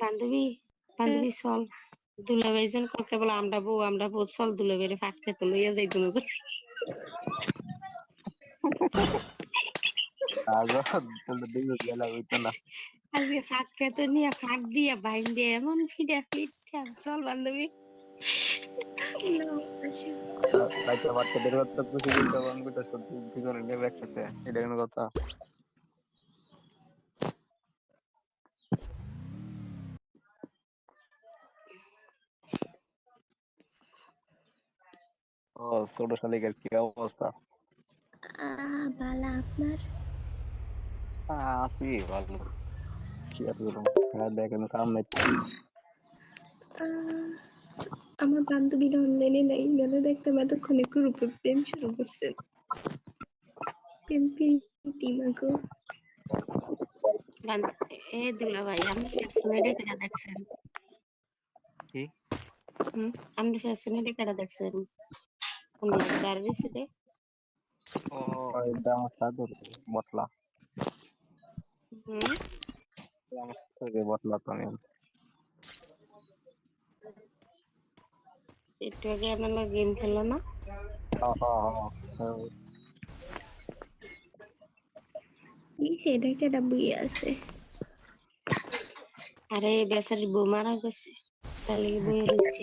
বান্ধবী বান্ধবী চল। দুলাভাই যেন কালকে বলে আমরা বউ আমরা বউ চল ফাঁক খেতে লইয়া যাই আজকে ফাঁক খেতে নিয়ে ফাঁক দিয়া বাইন দিয়ে এমন ফিডা ফিট চল বান্ধবী। বাচ্চাদের কথা একসাথে এটা কোনো কথা। ও ছোট শালিকের কি অবস্থা আহ ভালো আপনার আছি ভালো কি আর হ্যাঁ দেখেন কাম নাই আহ, আমার বান্ধবীর অনলাইনে নাই গেলে দেখতাম এতক্ষণে গ্রুপে প্রেম শুরু করছে প্রেম টিমাগো এ দুলাভাই আপনি ফ্যাশনেটে কেটা দেখছেন কি আপনি ফ্যাশনেটে কেটা দেখছেন কোন গাড়ি রেসিতে ও এটা আমার সাথে বটলা হুম আমার সাথে বটলা তো আমি একটু আগে আপনার গেম খেললো না হ্যাঁ হ্যাঁ হ্যাঁ কি সেটা কেটা বইয়ে আছে আরে বেচারি বউ মারা গেছে তাহলে বই রয়েছে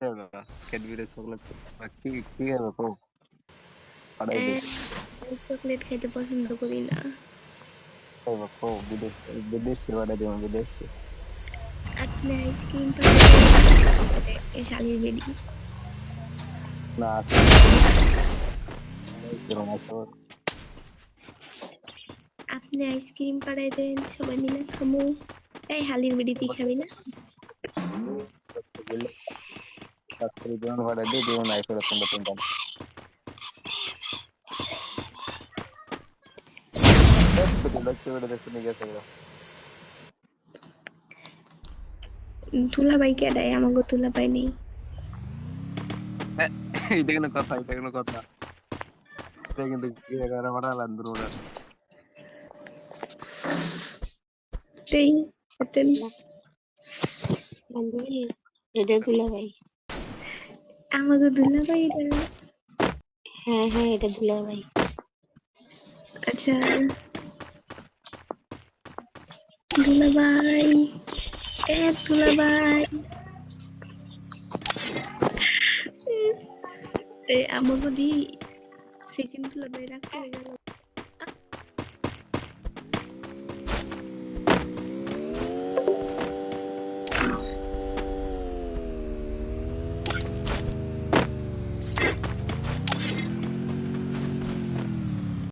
ক্যাডবেরি চকলেট কি কি হবে তো চকলেট খাইতে পছন্দ করি না বিদেশ বিদেশ থেকে অর্ডার বিদেশ আপনি আইসক্রিম এ শালির বেডি না আপনি আইসক্রিম পাড়াই দেন সবাই মিলে খামু এই হালির বেডি তুই খাবি না তারপরে যেমন অর্ডার দিয়ে যেমন আই করে তোমরা তিনটা দেখতে পেরে দেখতে নিয়ে গেছে ওরা। তুলা ভাই কেডাই আমাকে তুলা ভাই নেই এটা কোনো কথা এটা কোনো কথা এটা কিন্তু কি এগারো মারা লান্দুর ওরা তেই আমাকে দুলা ভাই হ্যাঁ হ্যাঁ এটা দুলা ভাই আচ্ছা দুলা ভাই এ দুলা ভাই আমাকে দি সেকেন্ড দুলা ভাই রাখতে গেল।